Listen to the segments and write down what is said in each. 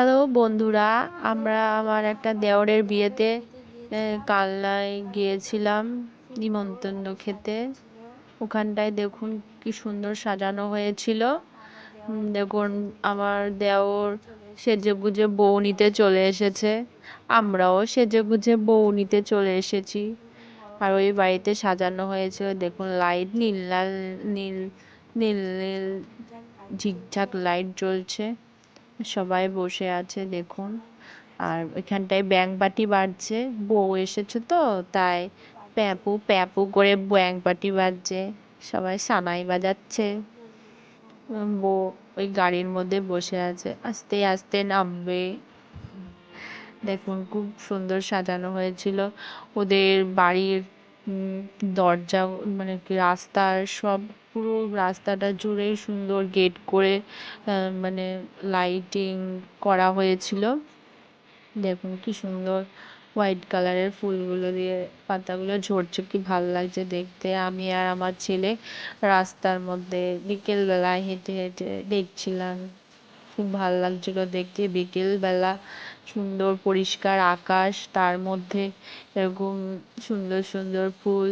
Hello বন্ধুরা, আমরা আমার একটা দেওরের বিয়েতে কালনায় গিয়েছিলাম নিমন্ত্রণ খেতে। ওখানটায় দেখুন কি সুন্দর সাজানো হয়েছিল। দেখুন আমার দেওর সেজে গুজে বউ নিতে চলে এসেছে। আমরাও সেজে গুজে বউ নিতে চলে এসেছি। আর ওই বাড়িতে সাজানো হয়েছিল দেখুন লাইট, নীল লাল, নীল নীল নীল, ঝিকঝাক লাইট জ্বলছে। সবাই বসে আছে, দেখুন। আর এখানটায় ব্যাং বাটি বাজছে। বউ এসেছে তো, তাই প্যাপু প্যাপু করে ব্যাং বাটি বাজছে। সবাই সানাই বাজাচ্ছে। বউ ওই গাড়ির মধ্যে বসে আছে। আস্তে আস্তে নামবে। দেখুন, খুব সুন্দর সাজানো হয়েছিল। ওদের বাড়ির দরজা মানে রাস্তার সব পুরো রাস্তাটা জুড়ে সুন্দর গেট করে মানে লাইটিং করা হয়েছিল। দেখুন কি সুন্দর হোয়াইট কালারের ফুলগুলো দিয়ে পাতাগুলো ঝরছে, কি ভালো লাগছে দেখতে। আমি আর আমার ছেলে রাস্তার মধ্যে বিকেলবেলায় হেঁটে হেঁটে দেখছিলাম। খুব ভালো লাগছিল দেখতে। বিকেলবেলা সুন্দর পরিষ্কার আকাশ, তার মধ্যে এরকম সুন্দর সুন্দর ফুল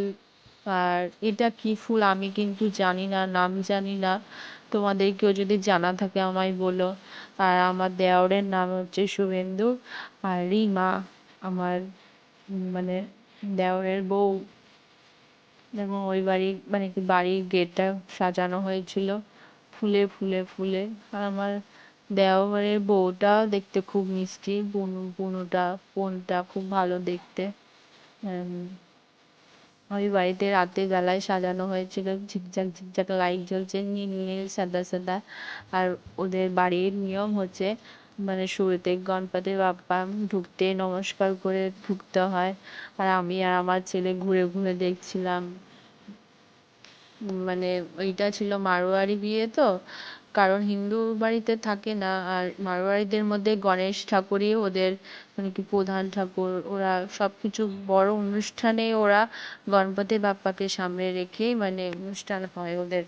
আর এটা কি ফুল আমি কিন্তু জানি না, নাম জানি না। তোমাদের কেউ যদি জানা থাকে আমায় বলো। আর আমার দেওরের নাম হচ্ছে শুভেন্দু আর রিমা আমার মানে দেওরের বউ। এবং ওই বাড়ি মানে কি বাড়ির গেটটা সাজানো হয়েছিল। ফুলে ফুলে ফুলে। আর আমার দেওরের বউটাও দেখতে খুব মিষ্টি। বুনু, বুনুটা, বোনটা খুব ভালো দেখতে। ওই বাড়িতে রাতের বেলায় সাজানো হয়েছিল, ঝিকঝাক ঝিকঝাক লাইট জ্বলছে, নীল নীল, সাদা সাদা। আর ওদের বাড়ির নিয়ম হচ্ছে মানে শুরুতে গণপতি বাপ্পা ঢুকতে নমস্কার করে ঢুকতে হয়। আর আমি আর আমার ছেলে ঘুরে ঘুরে দেখছিলাম। মানে ওইটা ছিল মারোয়ারি বিয়ে তো কারণ হিন্দু বাড়িতে থাকে না, আর মারোয়ারিদের মধ্যে গণেশ ঠাকুরই ওদের মানে কি প্রধান ঠাকুর। ওরা সব কিছু বড় অনুষ্ঠানে ওরা গণপতি বাপ্পাকে সামনে রেখেই মানে অনুষ্ঠান হয় ওদের।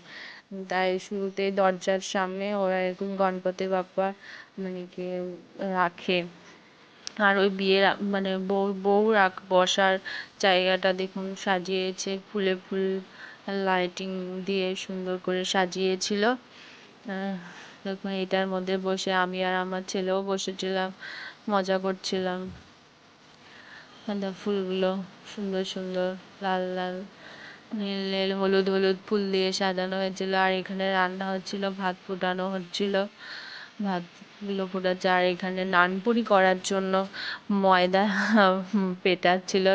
তাই শুরুতে দরজার সামনে ওরা এরকম গণপতি বাপ্পা মানে কি রাখে। আর ওই বিয়ের মানে বউ বউ রাখ, বসার জায়গাটা দেখুন সাজিয়েছে, ফুলে ফুল লাইটিং দিয়ে সুন্দর করে সাজিয়েছিল। দেখুন এটার মধ্যে বসে আমি আর আমার ছেলেও বসেছিলাম, মজা করছিলাম। গাঁদা ফুলগুলো সুন্দর সুন্দর, লাল লাল, নীল নীল, হলুদ হলুদ ফুল দিয়ে সাজানো হয়েছিল। আর এখানে রান্না হচ্ছিল, ভাত ফুটানো হচ্ছিল। ভাতগুলো ফোটাচ্ছে, আর এখানে নানপুরি করার জন্য ময়দা পেটাচ্ছিল।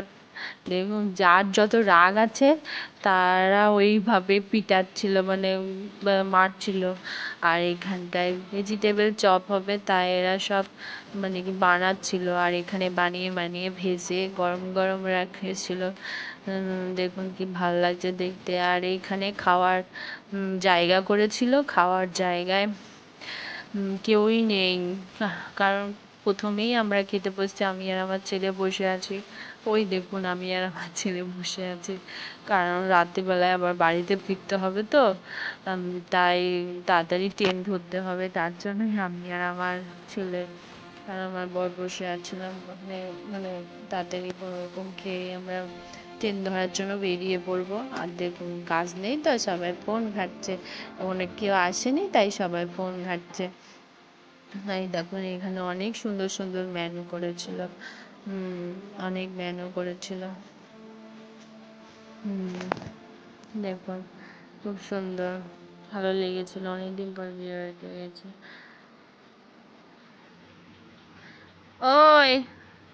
দেখুন যার যত রাগ আছে, তারা ওইভাবে পিটাচ্ছিল মানে মারছিল। আর এখানটায় ভেজিটেবল চপ হবে, তাই এরা সব মানে কি বানাচ্ছিল। আর এখানে বানিয়ে বানিয়ে ভেজে গরম গরম রাখেছিল। দেখুন কি ভালো লাগছে দেখতে। আর এইখানে খাওয়ার জায়গা করেছিল। খাওয়ার জায়গায় কেউই নেই। কারণ প্রথমেই আমরা খেতে বসছি, আমি আর আমার ছেলে বসে আছি। ওই দেখুন আমি আর আমার ছেলে বসে আছি। কারণ রাত্রিবেলায় আবার বাড়িতে ফিরতে হবে তো। তাই তাড়াতাড়ি ট্রেন ধরতে হবে। তার জন্যই আমি আর আমার ছেলে আর আমার বর বসে আছিলাম। মানে মানে তাড়াতাড়ি কোনো রকম খেয়ে আমরা ট্রেন ধরার জন্য বেরিয়ে পড়ব। আর দেখুন কাজ নেই তো, সবাই ফোন ঘাঁটছে। অনেক কেউ আসেনি, তাই সবাই ফোন ঘাঁটছে। তাই দেখুন, এখানে অনেক সুন্দর সুন্দর মেনু করেছিল। অনেক মেনু করেছিল। দেখুন, খুব সুন্দর। ভালো লেগেছিল, অনেকদিন পর বিয়ে হয়ে গেছে। ওই